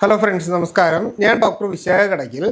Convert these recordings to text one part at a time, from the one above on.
Hello friends നമസ്കാരം. ഞാൻ doctor Vishakha കടക്കിൽ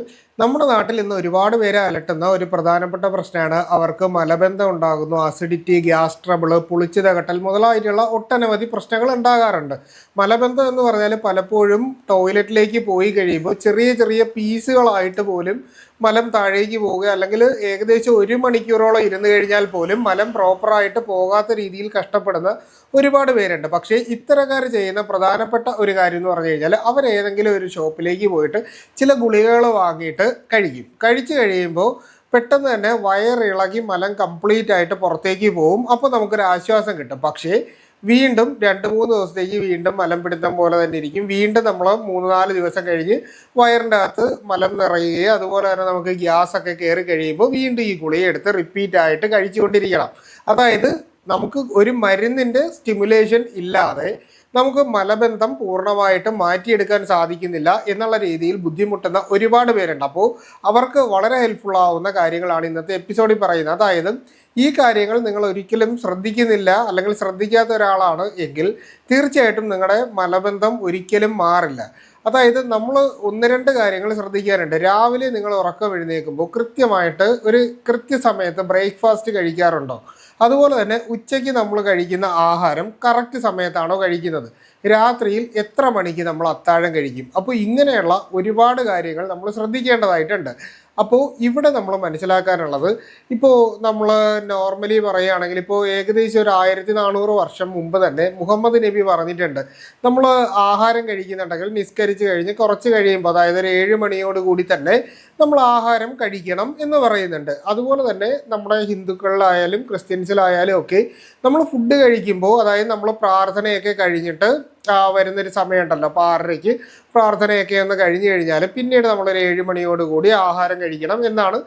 നമ്മുടെ നാട്ടിൽ ഇന്ന് ഒരുപാട് പേരെ അലട്ടുന്ന ഒരു പ്രധാനപ്പെട്ട പ്രശ്നമാണ്. അവർക്ക് മലബന്ധം ഉണ്ടാകുന്നു അസിഡിറ്റി ഗ്യാസ് ട്രബിൾ പുളിച്ചു തകട്ടൽ മുതലായിട്ടുള്ള ഒട്ടനവധി പ്രശ്നങ്ങൾ ഉണ്ടാകാറുണ്ട്. മലബന്ധം എന്ന് പറഞ്ഞാൽ പലപ്പോഴും ടോയ്ലറ്റിലേക്ക് പോയി കഴിയുമ്പോൾ ചെറിയ ചെറിയ പീസുകളായിട്ട് പോലും മലം താഴേക്ക് പോവുക അല്ലെങ്കിൽ ഏകദേശം ഒരു മണിക്കൂറോളം ഇരുന്ന് കഴിഞ്ഞാൽ പോലും മലം പ്രോപ്പറായിട്ട് പോകാത്ത രീതിയിൽ കഷ്ടപ്പെടുന്ന ഒരുപാട് പേരുണ്ട്. പക്ഷേ ഇത്തരക്കാർ ചെയ്യുന്ന പ്രധാനപ്പെട്ട ഒരു കാര്യം എന്ന് പറഞ്ഞു കഴിഞ്ഞാൽ അവർ ഏതെങ്കിലും ഒരു ഷോപ്പിലേക്ക് പോയിട്ട് ചില ഗുളികകൾ വാങ്ങിയിട്ട് കഴിക്കും. കഴിച്ചു കഴിയുമ്പോൾ പെട്ടെന്ന് തന്നെ വയറിളകി മലം കംപ്ലീറ്റ് ആയിട്ട് പുറത്തേക്ക് പോകും. അപ്പോൾ നമുക്കൊരു ആശ്വാസം കിട്ടും. പക്ഷേ വീണ്ടും രണ്ട് മൂന്ന് ദിവസത്തേക്ക് വീണ്ടും മലം പിടുത്തം പോലെ തന്നെ ഇരിക്കും. വീണ്ടും നമ്മൾ മൂന്ന് നാല് ദിവസം കഴിഞ്ഞ് വയറിന്റെ അകത്ത് മലം നിറയുകയും അതുപോലെ തന്നെ നമുക്ക് ഗ്യാസ് ഒക്കെ കയറി കഴിയുമ്പോൾ വീണ്ടും ഈ ഗുളിക എടുത്ത് റിപ്പീറ്റ് ആയിട്ട് കഴിച്ചുകൊണ്ടിരിക്കണം. അതായത് നമുക്ക് ഒരു മരുന്നിന്റെ സ്റ്റിമുലേഷൻ ഇല്ലാതെ നമുക്ക് മലബന്ധം പൂർണമായിട്ട് മാറ്റിയെടുക്കാൻ സാധിക്കുന്നില്ല എന്നുള്ള രീതിയിൽ ബുദ്ധിമുട്ടുന്ന ഒരുപാട് പേരുണ്ട്. അപ്പോൾ അവർക്ക് വളരെ ഹെൽപ്ഫുൾ ആവുന്ന കാര്യങ്ങളാണ് ഇന്നത്തെ എപ്പിസോഡിൽ പറയുന്നത്. അതായത് ഈ കാര്യങ്ങൾ നിങ്ങൾ ഒരിക്കലും ശ്രദ്ധിക്കുന്നില്ല അല്ലെങ്കിൽ ശ്രദ്ധിക്കാത്ത ഒരാളാണ് എങ്കിൽ തീർച്ചയായിട്ടും നിങ്ങളുടെ മലബന്ധം ഒരിക്കലും മാറില്ല. അതായത് നമ്മൾ ഒന്ന് രണ്ട് കാര്യങ്ങൾ ശ്രദ്ധിക്കാറുണ്ട്. രാവിലെ നിങ്ങൾ ഉറക്കം എഴുന്നേൽക്കുമ്പോൾ കൃത്യമായിട്ട് ഒരു കൃത്യസമയത്ത് ബ്രേക്ക്ഫാസ്റ്റ് കഴിക്കാറുണ്ടോ? അതുപോലെ തന്നെ ഉച്ചയ്ക്ക് നമ്മൾ കഴിക്കുന്ന ആഹാരം കറക്റ്റ് സമയത്താണോ കഴിക്കുന്നത്? രാത്രിയിൽ എത്ര മണിക്ക് നമ്മൾ അത്താഴം കഴിക്കും? അപ്പോൾ ഇങ്ങനെയുള്ള ഒരുപാട് കാര്യങ്ങൾ നമ്മൾ ശ്രദ്ധിക്കേണ്ടതായിട്ടുണ്ട്. അപ്പോൾ ഇവിടെ നമ്മൾ മനസ്സിലാക്കാനുള്ളത് ഇപ്പോൾ നമ്മൾ നോർമലി പറയുകയാണെങ്കിൽ ഇപ്പോൾ ഏകദേശം ഒരു ആയിരത്തി നാനൂറ് വർഷം മുമ്പ് തന്നെ മുഹമ്മദ് നബി പറഞ്ഞിട്ടുണ്ട് നമ്മൾ ആഹാരം കഴിക്കുന്നുണ്ടെങ്കിൽ നിസ്കരിച്ച് കഴിഞ്ഞ് കുറച്ച് കഴിയുമ്പോൾ അതായത് ഒരു ഏഴ് മണിയോട് കൂടി തന്നെ നമ്മൾ ആഹാരം കഴിക്കണം എന്ന് പറയുന്നുണ്ട്. അതുപോലെ തന്നെ നമ്മുടെ ഹിന്ദുക്കളിലായാലും ക്രിസ്ത്യൻസിലായാലും ഒക്കെ നമ്മൾ ഫുഡ് കഴിക്കുമ്പോൾ അതായത് നമ്മൾ പ്രാർത്ഥനയൊക്കെ കഴിഞ്ഞിട്ട് വരുന്നൊരു സമയമുണ്ടല്ലോ. അപ്പോൾ ആറരയ്ക്ക് പ്രാർത്ഥനയൊക്കെ ഒന്ന് കഴിഞ്ഞു കഴിഞ്ഞാൽ പിന്നീട് നമ്മളൊരു ഏഴ് മണിയോട് കൂടി ആഹാരം കഴിക്കണം എന്നാണ്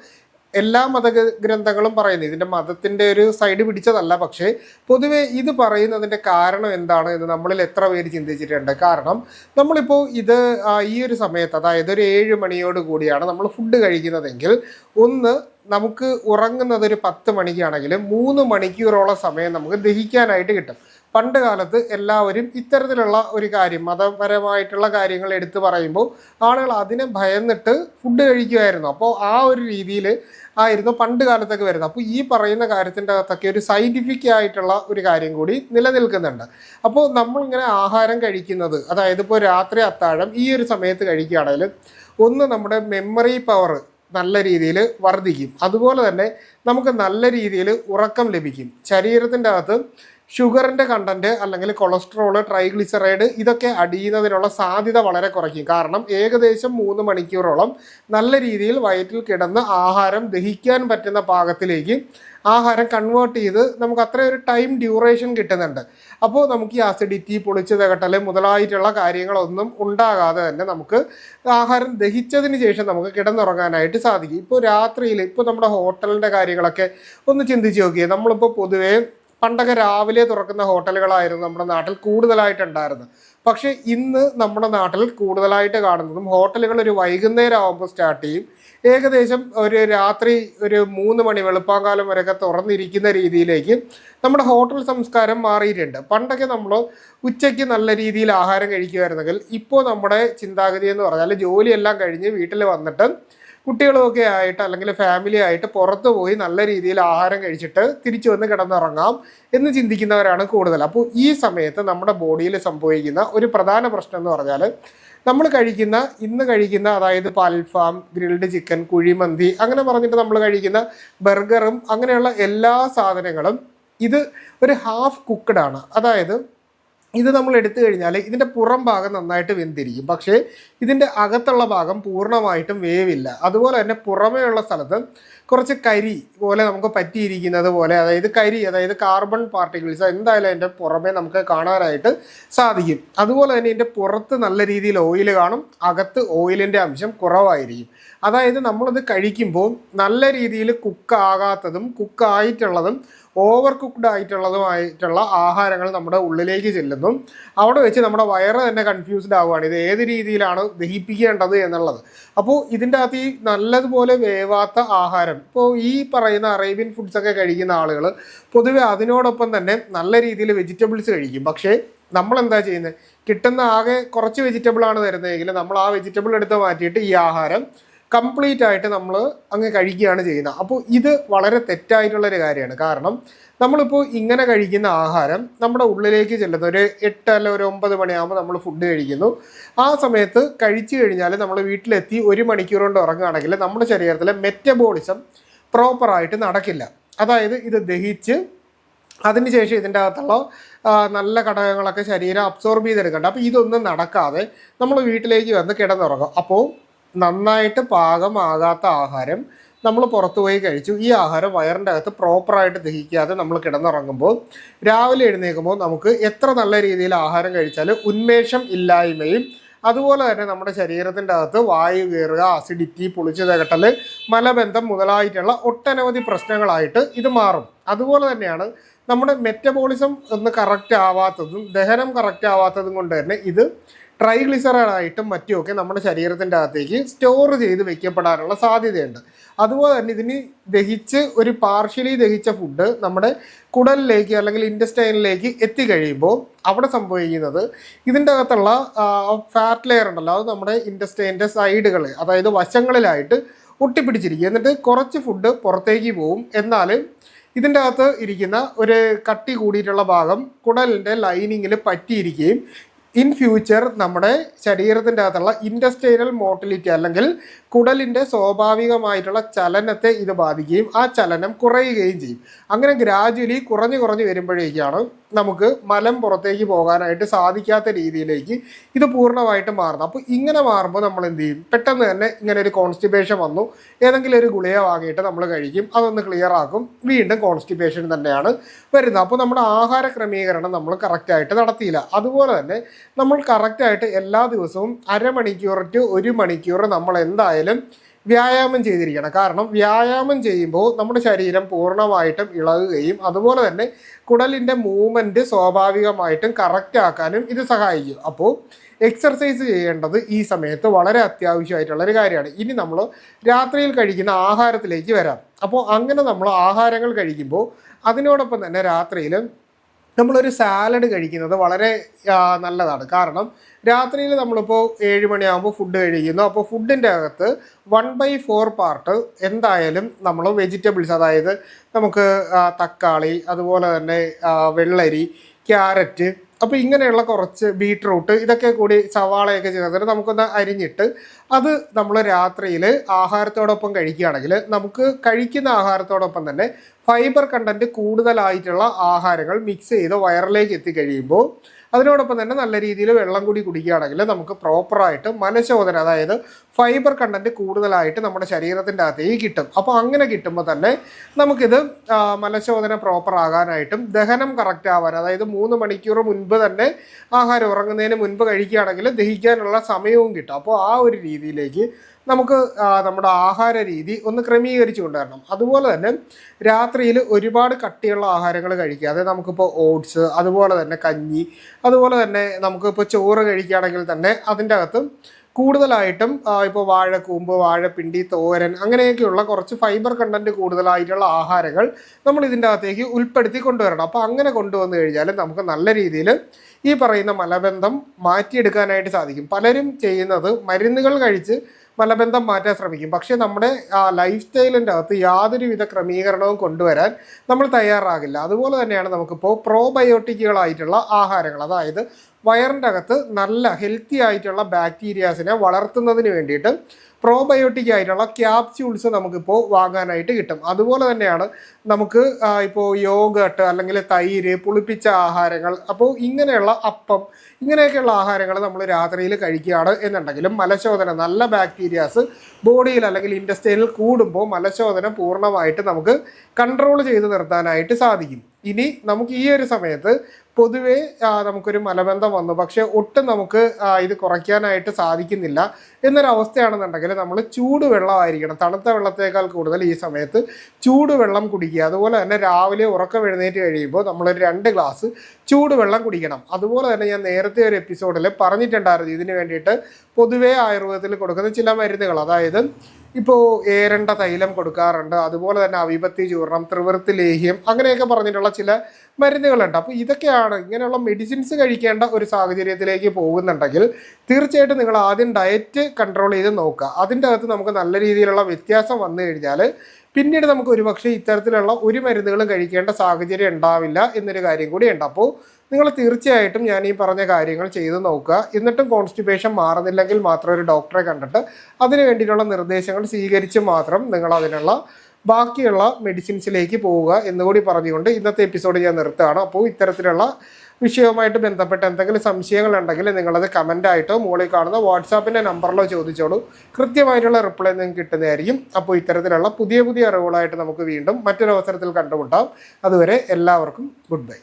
എല്ലാ മത ഗ്രന്ഥങ്ങളും പറയുന്നത്. ഇതിന്റെ മതത്തിന്റെ ഒരു സൈഡ് പിടിച്ചതല്ല പക്ഷേ പൊതുവേ ഇത് പറയുന്നതിന്റെ കാരണം എന്താണ് എന്ന് നമ്മളിൽ എത്ര പേര് ചിന്തിച്ചിട്ടുണ്ട്. കാരണം നമ്മളിപ്പോൾ ഇത് ഈ ഒരു സമയത്ത് അതായത് ഒരു ഏഴ് മണിയോട് കൂടിയാണ് നമ്മൾ ഫുഡ് കഴിക്കുന്നതെങ്കിൽ ഒന്ന് നമുക്ക് ഉറങ്ങുന്നത് ഒരു പത്ത് മണിക്കാണെങ്കിൽ മൂന്ന് മണിക്കൂറോളം സമയം നമുക്ക് ദഹിക്കാനായിട്ട് കിട്ടും. പണ്ട് കാലത്ത് എല്ലാവരും ഇത്തരത്തിലുള്ള ഒരു കാര്യം മതപരമായിട്ടുള്ള കാര്യങ്ങൾ എടുത്തു പറയുമ്പോൾ ആളുകൾ അതിനെ ഭയന്നിട്ട് ഫുഡ് കഴിക്കുമായിരുന്നു. അപ്പോൾ ആ ഒരു രീതിയിൽ ആയിരുന്നു പണ്ട് കാലത്തൊക്കെ വരുന്നത്. അപ്പോൾ ഈ പറയുന്ന കാര്യത്തിന്റെ അകത്തൊക്കെ ഒരു സയന്റിഫിക് ആയിട്ടുള്ള ഒരു കാര്യം കൂടി നിലനിൽക്കുന്നുണ്ട്. അപ്പോൾ നമ്മളിങ്ങനെ ആഹാരം കഴിക്കുന്നത് അതായത് ഇപ്പോൾ രാത്രി അത്താഴം ഈ ഒരു സമയത്ത് കഴിക്കുകയാണെങ്കിൽ ഒന്ന് നമ്മുടെ മെമ്മറി പവർ നല്ല രീതിയിൽ വർദ്ധിക്കും. അതുപോലെ തന്നെ നമുക്ക് നല്ല രീതിയിൽ ഉറക്കം ലഭിക്കും. ശരീരത്തിന്റെ അകത്ത് ഷുഗറിന്റെ കണ്ടന്റ് അല്ലെങ്കിൽ കൊളസ്ട്രോൾ ട്രൈഗ്ലിസറൈഡ് ഇതൊക്കെ അടിയുന്നതിനുള്ള സാധ്യത വളരെ കുറയ്ക്കും. കാരണം ഏകദേശം മൂന്ന് മണിക്കൂറോളം നല്ല രീതിയിൽ വയറ്റിൽ കിടന്ന് ആഹാരം ദഹിക്കാൻ പറ്റുന്ന പാകത്തിലേക്ക് ആഹാരം കൺവേർട്ട് ചെയ്ത് നമുക്ക് അത്ര ഒരു ടൈം ഡ്യൂറേഷൻ കിട്ടുന്നുണ്ട്. അപ്പോൾ നമുക്ക് ഈ ആസിഡിറ്റി പൊളിച്ചു തകട്ടൽ മുതലായിട്ടുള്ള കാര്യങ്ങളൊന്നും ഉണ്ടാകാതെ തന്നെ നമുക്ക് ആഹാരം ദഹിച്ചതിന് ശേഷം നമുക്ക് കിടന്നുറങ്ങാനായിട്ട് സാധിക്കും. ഇപ്പോൾ രാത്രിയിൽ ഇപ്പോൾ നമ്മുടെ ഹോട്ടലിന്റെ കാര്യങ്ങളൊക്കെ ഒന്ന് ചിന്തിച്ച് നോക്കിയാൽ നമ്മളിപ്പോൾ പൊതുവേ പണ്ടൊക്കെ രാവിലെ തുറക്കുന്ന ഹോട്ടലുകളായിരുന്നു നമ്മുടെ നാട്ടിൽ കൂടുതലായിട്ടുണ്ടായിരുന്നത്. പക്ഷേ ഇന്ന് നമ്മുടെ നാട്ടിൽ കൂടുതലായിട്ട് കാണുന്നതും ഹോട്ടലുകൾ ഒരു വൈകുന്നേരം ആകുമ്പോൾ സ്റ്റാർട്ട് ചെയ്യും. ഏകദേശം ഒരു രാത്രി ഒരു മൂന്ന് മണി വെളുപ്പാങ്കാലം വരെയൊക്കെ തുറന്നിരിക്കുന്ന രീതിയിലേക്ക് നമ്മുടെ ഹോട്ടൽ സംസ്കാരം മാറിയിട്ടുണ്ട്. പണ്ടൊക്കെ നമ്മൾ ഉച്ചയ്ക്ക് നല്ല രീതിയിൽ ആഹാരം കഴിക്കുമായിരുന്നെങ്കിൽ ഇപ്പോൾ നമ്മുടെ ചിന്താഗതി എന്ന് പറഞ്ഞാൽ ജോലിയെല്ലാം കഴിഞ്ഞ് വീട്ടിൽ വന്നിട്ട് കുട്ടികളുമൊക്കെ ആയിട്ട് അല്ലെങ്കിൽ ഫാമിലി ആയിട്ട് പുറത്തു പോയി നല്ല രീതിയിൽ ആഹാരം കഴിച്ചിട്ട് തിരിച്ചു വന്ന് കിടന്നുറങ്ങാം എന്ന് ചിന്തിക്കുന്നവരാണ് കൂടുതൽ. അപ്പോൾ ഈ സമയത്ത് നമ്മുടെ ബോഡിയിൽ സംഭവിക്കുന്ന ഒരു പ്രധാന പ്രശ്നം എന്ന് പറഞ്ഞാൽ നമ്മൾ കഴിക്കുന്ന ഇന്ന് കഴിക്കുന്ന അതായത് പാൽഫാം ഗ്രിൽഡ് ചിക്കൻ കുഴിമന്തി അങ്ങനെ പറഞ്ഞിട്ട് നമ്മൾ കഴിക്കുന്ന ബർഗറും അങ്ങനെയുള്ള എല്ലാ സാധനങ്ങളും ഇത് ഒരു ഹാഫ് കുക്ക്ഡ് ആണ്. അതായത് ഇത് നമ്മൾ എടുത്തു കഴിഞ്ഞാൽ ഇതിന്റെ പുറം ഭാഗം നന്നായിട്ട് വെന്തിരിക്കും. പക്ഷേ ഇതിന്റെ അകത്തുള്ള ഭാഗം പൂർണമായിട്ടും വേവില്ല. അതുപോലെ തന്നെ പുറമേയുള്ള സ്ഥലത്ത് കുറച്ച് കരി പോലെ നമുക്ക് പറ്റിയിരിക്കുന്നത് പോലെ അതായത് കരി അതായത് കാർബൺ പാർട്ടിക്കിൾസ് എന്തായാലും അതിന്റെ പുറമേ നമുക്ക് കാണാനായിട്ട് സാധിക്കും. അതുപോലെ തന്നെ ഇതിന്റെ പുറത്ത് നല്ല രീതിയിൽ ഓയിൽ കാണും അകത്ത് ഓയിലിന്റെ അംശം കുറവായിരിക്കും. അതായത് നമ്മളത് കഴിക്കുമ്പോൾ നല്ല രീതിയിൽ കുക്കാകാത്തതും കുക്കായിട്ടുള്ളതും ഓവർ കുക്ക്ഡ് ആയിട്ടുള്ളതുമായിട്ടുള്ള ആഹാരങ്ങൾ നമ്മുടെ ഉള്ളിലേക്ക് ചെല്ലുന്നു. അവിടെ വെച്ച് നമ്മുടെ വയറ് തന്നെ കൺഫ്യൂസ്ഡ് ആവുകയാണ്. ഇത് ഏത് രീതിയിലാണ് ദഹിപ്പിക്കേണ്ടത് എന്നുള്ളത്. അപ്പോൾ ഇതിന്റെ അകത്ത് ഈ നല്ലതുപോലെ വേവാത്ത ആഹാരം ഇപ്പോൾ ഈ പറയുന്ന അറേബ്യൻ ഫുഡ്സൊക്കെ കഴിക്കുന്ന ആളുകൾ പൊതുവെ അതിനോടൊപ്പം തന്നെ നല്ല രീതിയിൽ വെജിറ്റബിൾസ് കഴിക്കും. പക്ഷേ നമ്മൾ എന്താ ചെയ്യുന്നത്? കിട്ടുന്ന ആകെ കുറച്ച് വെജിറ്റബിൾ ആണ് തരുന്നതെങ്കിൽ നമ്മൾ ആ വെജിറ്റബിൾ എടുത്ത് മാറ്റിയിട്ട് ഈ ആഹാരം കംപ്ലീറ്റ് ആയിട്ട് നമ്മൾ അങ്ങ് കഴിക്കുകയാണ് ചെയ്യുന്നത്. അപ്പോൾ ഇത് വളരെ തെറ്റായിട്ടുള്ളൊരു കാര്യമാണ്. കാരണം നമ്മളിപ്പോൾ ഇങ്ങനെ കഴിക്കുന്ന ആഹാരം നമ്മുടെ ഉള്ളിലേക്ക് ചെല്ലുന്ന ഒരു എട്ട് അല്ല ഒരു ഒമ്പത് മണിയാകുമ്പോൾ നമ്മൾ ഫുഡ് കഴിക്കുന്നു. ആ സമയത്ത് കഴിച്ചു കഴിഞ്ഞാൽ നമ്മൾ വീട്ടിലെത്തി ഒരു മണിക്കൂർ കൊണ്ട് ഉറങ്ങുകയാണെങ്കിൽ നമ്മുടെ ശരീരത്തിലെ മെറ്റബോളിസം പ്രോപ്പറായിട്ട് നടക്കില്ല. അതായത് ഇത് ദഹിച്ച് അതിനുശേഷം ഇതിന്റെ അകത്തുള്ള നല്ല ഘടകങ്ങളൊക്കെ ശരീരം അബ്സോർബ് ചെയ്തെടുക്കണ്ട. അപ്പോൾ ഇതൊന്നും നടക്കാതെ നമ്മൾ വീട്ടിലേക്ക് വന്ന് കിടന്നുറങ്ങും. അപ്പോൾ നന്നായിട്ട് പാകമാകാത്ത ആഹാരം നമ്മൾ പുറത്തു പോയി കഴിച്ചു. ഈ ആഹാരം വയറിന്റെ അകത്ത് പ്രോപ്പറായിട്ട് ദഹിക്കാതെ നമ്മൾ കിടന്നുറങ്ങുമ്പോൾ രാവിലെ എഴുന്നേൽക്കുമ്പോൾ നമുക്ക് എത്ര നല്ല രീതിയിൽ ആഹാരം കഴിച്ചാൽ ഉന്മേഷം ഇല്ലായ്മയും അതുപോലെ തന്നെ നമ്മുടെ ശരീരത്തിന്റെ അകത്ത് വായു കയറുക അസിഡിറ്റി പുളിച്ചു തകട്ടൽ മലബന്ധം മുതലായിട്ടുള്ള ഒട്ടനവധി പ്രശ്നങ്ങളായിട്ട് ഇത് മാറും. അതുപോലെ തന്നെയാണ് നമ്മുടെ മെറ്റബോളിസം ഒന്ന് കറക്റ്റ് ആവാത്തതും ദഹനം കറക്റ്റ് ആവാത്തതും കൊണ്ട് തന്നെ ഇത് ട്രൈഗ്ലിസറൈഡായിട്ടും മറ്റുമൊക്കെ നമ്മുടെ ശരീരത്തിന്റെ അകത്തേക്ക് സ്റ്റോർ ചെയ്ത് വെക്കപ്പെടാനുള്ള സാധ്യതയുണ്ട്. അതുപോലെ തന്നെ ഇതിന് ദഹിച്ച് ഒരു പാർഷ്യലി ദഹിച്ച ഫുഡ് നമ്മുടെ കുടലിലേക്ക് അല്ലെങ്കിൽ ഇൻഡസ്റ്റൈനിലേക്ക് എത്തിക്കഴിയുമ്പോൾ അവിടെ സംഭവിക്കുന്നത് ഇതിന്റെ അകത്തുള്ള ഫാറ്റ് ലെയർ ഉണ്ടല്ലോ അത് നമ്മുടെ ഇൻഡസ്റ്റൈന്റെ സൈഡുകൾ അതായത് വശങ്ങളിലായിട്ട് ഒട്ടിപ്പിടിച്ചിരിക്കും. എന്നിട്ട് കുറച്ച് ഫുഡ് പുറത്തേക്ക് പോവും. എന്നാൽ ഇതിന്റെ അകത്ത് ഇരിക്കുന്ന ഒരു കട്ടി കൂടിയിട്ടുള്ള ഭാഗം കുടലിന്റെ ലൈനിങ്ങിൽ പറ്റിയിരിക്കുകയും ഇൻ ഫ്യൂച്ചർ നമ്മുടെ ശരീരത്തിന്റെ അകത്തുള്ള ഇൻഡസ്ട്രിയൽ മോട്ടിലിറ്റി അല്ലെങ്കിൽ കുടലിന്റെ സ്വാഭാവികമായിട്ടുള്ള ചലനത്തെ ഇത് ബാധിക്കുകയും ആ ചലനം കുറയുകയും ചെയ്യും. അങ്ങനെ ഗ്രാജുവലി കുറഞ്ഞു കുറഞ്ഞു വരുമ്പോഴേക്കാണ് നമുക്ക് മലം പുറത്തേക്ക് പോകാനായിട്ട് സാധിക്കാത്ത രീതിയിലേക്ക് ഇത് പൂർണമായിട്ട് മാറുന്നത്. അപ്പോൾ ഇങ്ങനെ മാറുമ്പോൾ നമ്മൾ എന്ത് ചെയ്യും? പെട്ടെന്ന് തന്നെ ഇങ്ങനെ ഒരു കോൺസ്റ്റിപ്പേഷൻ വന്നു. ഏതെങ്കിലും ഒരു ഗുളിക വാങ്ങിയിട്ട് നമ്മൾ കഴിക്കും. അതൊന്ന് ക്ലിയർ ആക്കും. വീണ്ടും കോൺസ്റ്റിപ്പേഷൻ തന്നെയാണ് വരുന്നത്. അപ്പോൾ നമ്മുടെ ആഹാര ക്രമീകരണം നമ്മൾ കറക്റ്റായിട്ട് നടത്തിയില്ല. അതുപോലെ തന്നെ നമ്മൾ കറക്റ്റായിട്ട് എല്ലാ ദിവസവും അരമണിക്കൂർ ടു ഒരു മണിക്കൂർ നമ്മൾ എന്തായാലും വ്യായാമം ചെയ്തിരിക്കണം. കാരണം വ്യായാമം ചെയ്യുമ്പോൾ നമ്മുടെ ശരീരം പൂർണമായിട്ടും ഇളകുകയും അതുപോലെ തന്നെ കുടലിന്റെ മൂവ്മെന്റ് സ്വാഭാവികമായിട്ടും കറക്റ്റ് ആക്കാനും ഇത് സഹായിക്കും. അപ്പോൾ എക്സർസൈസ് ചെയ്യേണ്ടത് ഈ സമയത്ത് വളരെ അത്യാവശ്യമായിട്ടുള്ള ഒരു കാര്യമാണ്. ഇനി നമ്മൾ രാത്രിയിൽ കഴിക്കുന്ന ആഹാരത്തിലേക്ക് വരാം. അപ്പോൾ അങ്ങനെ നമ്മൾ ആഹാരങ്ങൾ കഴിക്കുമ്പോൾ അതിനോടൊപ്പം തന്നെ രാത്രിയിൽ നമ്മളൊരു സാലഡ് കഴിക്കുന്നത് വളരെ നല്ലതാണ്. കാരണം രാത്രിയിൽ നമ്മളിപ്പോൾ ഏഴ് മണിയാകുമ്പോൾ ഫുഡ് കഴിക്കുന്നു. അപ്പോൾ ഫുഡിന്റെ അകത്ത് വൺ ബൈ ഫോർ പാർട്ട് എന്തായാലും നമ്മൾ വെജിറ്റബിൾസ് അതായത് നമുക്ക് തക്കാളി അതുപോലെ തന്നെ വെള്ളരി ക്യാരറ്റ് അപ്പോൾ ഇങ്ങനെയുള്ള കുറച്ച് ബീട്രൂട്ട് ഇതൊക്കെ കൂടി സവാളയൊക്കെ ചേർത്തിട്ട് നമുക്കൊന്ന് അരിഞ്ഞിട്ട് അത് നമ്മൾ രാത്രിയിൽ ആഹാരത്തോടൊപ്പം കഴിക്കുകയാണെങ്കിൽ നമുക്ക് കഴിക്കുന്ന ആഹാരത്തോടൊപ്പം തന്നെ ഫൈബർ കണ്ടന്റ് കൂടുതലായിട്ടുള്ള ആഹാരങ്ങൾ മിക്സ് ചെയ്ത് വയറിലേക്ക് എത്തിക്കഴിയുമ്പോൾ അതിനോടൊപ്പം തന്നെ നല്ല രീതിയിൽ വെള്ളം കൂടി കുടിക്കുകയാണെങ്കിൽ നമുക്ക് പ്രോപ്പറായിട്ട് മലശോധന അതായത് ഫൈബർ കണ്ടന്റ് കൂടുതലായിട്ട് നമ്മുടെ ശരീരത്തിന്റെ അകത്തേക്ക് കിട്ടും. അപ്പോൾ അങ്ങനെ കിട്ടുമ്പോൾ തന്നെ നമുക്കിത് മലശോധന പ്രോപ്പർ ആകാനായിട്ടും ദഹനം കറക്റ്റ് ആവാൻ അതായത് മൂന്ന് മണിക്കൂർ മുൻപ് തന്നെ ആഹാരം ഉറങ്ങുന്നതിന് മുൻപ് കഴിക്കുകയാണെങ്കിൽ ദഹിക്കാനുള്ള സമയവും കിട്ടും. അപ്പോൾ ആ ഒരു രീതിയിലേക്ക് നമുക്ക് നമ്മുടെ ആഹാര രീതി ഒന്ന് ക്രമീകരിച്ചു കൊണ്ടുവരണം അതുപോലെ തന്നെ രാത്രിയിൽ ഒരുപാട് കട്ടിയുള്ള ആഹാരങ്ങൾ കഴിക്കാതെ നമുക്കിപ്പോൾ ഓട്സ് അതുപോലെ തന്നെ കഞ്ഞി അതുപോലെ തന്നെ നമുക്കിപ്പോൾ ചോറ് കഴിക്കുകയാണെങ്കിൽ തന്നെ അതിന്റെ അകത്ത് കൂടുതലായിട്ടും ഇപ്പോൾ വാഴക്കൂമ്പ് വാഴപ്പിണ്ടി തോരൻ അങ്ങനെയൊക്കെയുള്ള കുറച്ച് ഫൈബർ കണ്ടന്റ് കൂടുതലായിട്ടുള്ള ആഹാരങ്ങൾ നമ്മൾ ഇതിന്റെ അകത്തേക്ക് ഉൾപ്പെടുത്തി കൊണ്ടുവരണം. അപ്പോൾ അങ്ങനെ കൊണ്ടുവന്നു കഴിഞ്ഞാൽ നമുക്ക് നല്ല രീതിയിൽ ഈ പറയുന്ന മലബന്ധം മാറ്റിയെടുക്കാനായിട്ട് സാധിക്കും. പലരും ചെയ്യുന്നത് മരുന്നുകൾ കഴിച്ച് മലബന്ധം മാറ്റാൻ ശ്രമിക്കും. പക്ഷേ നമ്മുടെ ആ ലൈഫ് സ്റ്റൈലിന്റെ അകത്ത് യാതൊരുവിധ ക്രമീകരണവും കൊണ്ടുവരാൻ നമ്മൾ തയ്യാറാകില്ല. അതുപോലെ തന്നെയാണ് നമുക്കിപ്പോൾ പ്രോബയോട്ടിക്കുകളായിട്ടുള്ള ആഹാരങ്ങൾ. അതായത് വയറിന്റെ അകത്ത് നല്ല ഹെൽത്തി ആയിട്ടുള്ള ബാക്ടീരിയാസിനെ വളർത്തുന്നതിന് വേണ്ടിയിട്ട് പ്രോബയോട്ടിക് ആയിട്ടുള്ള ക്യാപ്സ്യൂൾസ് നമുക്കിപ്പോൾ വാങ്ങാനായിട്ട് കിട്ടും. അതുപോലെ തന്നെയാണ് നമുക്ക് ഇപ്പോൾ യോഗട്ട് അല്ലെങ്കിൽ തൈര് പുളിപ്പിച്ച ആഹാരങ്ങൾ അപ്പോൾ ഇങ്ങനെയുള്ള അപ്പം ഇങ്ങനെയൊക്കെയുള്ള ആഹാരങ്ങൾ നമ്മൾ രാത്രിയിൽ കഴിക്കുകയാണ് എന്നുണ്ടെങ്കിലും മലശോധന നല്ല ബാക്ടീരിയാസ് ബോഡിയിൽ അല്ലെങ്കിൽ ഇൻഡസ്റ്റൈനിൽ കൂടുമ്പോൾ മലശോധന പൂർണമായിട്ട് നമുക്ക് കൺട്രോൾ ചെയ്ത് നിർത്താനായിട്ട് സാധിക്കും. ഇനി നമുക്ക് ഈ ഒരു സമയത്ത് പൊതുവേ നമുക്കൊരു മലബന്ധം വന്നു. പക്ഷെ ഒട്ടും നമുക്ക് ഇത് കുറയ്ക്കാനായിട്ട് സാധിക്കുന്നില്ല എന്നൊരവസ്ഥയാണെന്നുണ്ടെങ്കിൽ നമ്മൾ ചൂടുവെള്ളമായിരിക്കണം. തണുത്ത വെള്ളത്തേക്കാൾ കൂടുതൽ ഈ സമയത്ത് ചൂടുവെള്ളം കുടിക്കുക. അതുപോലെ തന്നെ രാവിലെ ഉറക്കം എഴുന്നേറ്റ് കഴിയുമ്പോൾ നമ്മളൊരു രണ്ട് ഗ്ലാസ് ചൂടുവെള്ളം കുടിക്കണം. അതുപോലെ തന്നെ ഞാൻ നേരത്തെ ഒരു എപ്പിസോഡിൽ പറഞ്ഞിട്ടുണ്ടായിരുന്നു. ഇതിന് വേണ്ടിയിട്ട് പൊതുവേ ആയുർവേദത്തിൽ കൊടുക്കുന്ന ചില മരുന്നുകൾ. അതായത് ഇപ്പോൾ ഏരണ്ട തൈലം കൊടുക്കാറുണ്ട്. അതുപോലെ തന്നെ അവിപത്തി ചൂർണം ത്രിവൃത്തി ലേഹ്യം അങ്ങനെയൊക്കെ പറഞ്ഞിട്ടുള്ള ചില മരുന്നുകളുണ്ട്. അപ്പോൾ ഇതൊക്കെയാണ് ഇങ്ങനെയുള്ള മെഡിസിൻസ് കഴിക്കേണ്ട ഒരു സാഹചര്യത്തിലേക്ക് പോകുന്നുണ്ടെങ്കിൽ തീർച്ചയായിട്ടും നിങ്ങൾ ആദ്യം ഡയറ്റ് കൺട്രോൾ ചെയ്ത് നോക്കുക. അതിന്റെ അകത്ത് നമുക്ക് നല്ല രീതിയിലുള്ള വ്യത്യാസം വന്നു കഴിഞ്ഞാൽ പിന്നീട് നമുക്ക് ഒരുപക്ഷെ ഇത്തരത്തിലുള്ള ഒരു മരുന്നുകളും കഴിക്കേണ്ട സാഹചര്യം ഉണ്ടാവില്ല എന്നൊരു കാര്യം കൂടിയുണ്ട്. അപ്പോൾ നിങ്ങൾ തീർച്ചയായിട്ടും ഞാൻ ഈ പറഞ്ഞ കാര്യങ്ങൾ ചെയ്തു നോക്കുക. എന്നിട്ടും കോൺസ്റ്റിപ്പേഷൻ മാറുന്നില്ലെങ്കിൽ മാത്രം ഒരു ഡോക്ടറെ കണ്ടിട്ട് അതിന് വേണ്ടിയിട്ടുള്ള നിർദ്ദേശങ്ങൾ സ്വീകരിച്ച് മാത്രം നിങ്ങൾ അതിനുള്ള ബാക്കിയുള്ള മെഡിസിൻസിലേക്ക് പോവുക എന്നുകൂടി പറഞ്ഞുകൊണ്ട് ഇന്നത്തെ എപ്പിസോഡ് ഞാൻ നിർത്തുകയാണ്. അപ്പോൾ ഇത്തരത്തിലുള്ള വിഷയവുമായിട്ട് ബന്ധപ്പെട്ട് എന്തെങ്കിലും സംശയങ്ങൾ ഉണ്ടെങ്കിൽ നിങ്ങളത് കമന്റായിട്ടോ മുകളിൽ കാണുന്ന വാട്സാപ്പിന്റെ നമ്പറിലോ ചോദിച്ചോളൂ. കൃത്യമായിട്ടുള്ള റിപ്ലൈ നിങ്ങൾക്ക് കിട്ടുന്നതായിരിക്കും. അപ്പോൾ ഇത്തരത്തിലുള്ള പുതിയ പുതിയ അറിവുകളായിട്ട് നമുക്ക് വീണ്ടും മറ്റൊരവസരത്തിൽ കണ്ടുമുട്ടാം. അതുവരെ എല്ലാവർക്കും ഗുഡ് ബൈ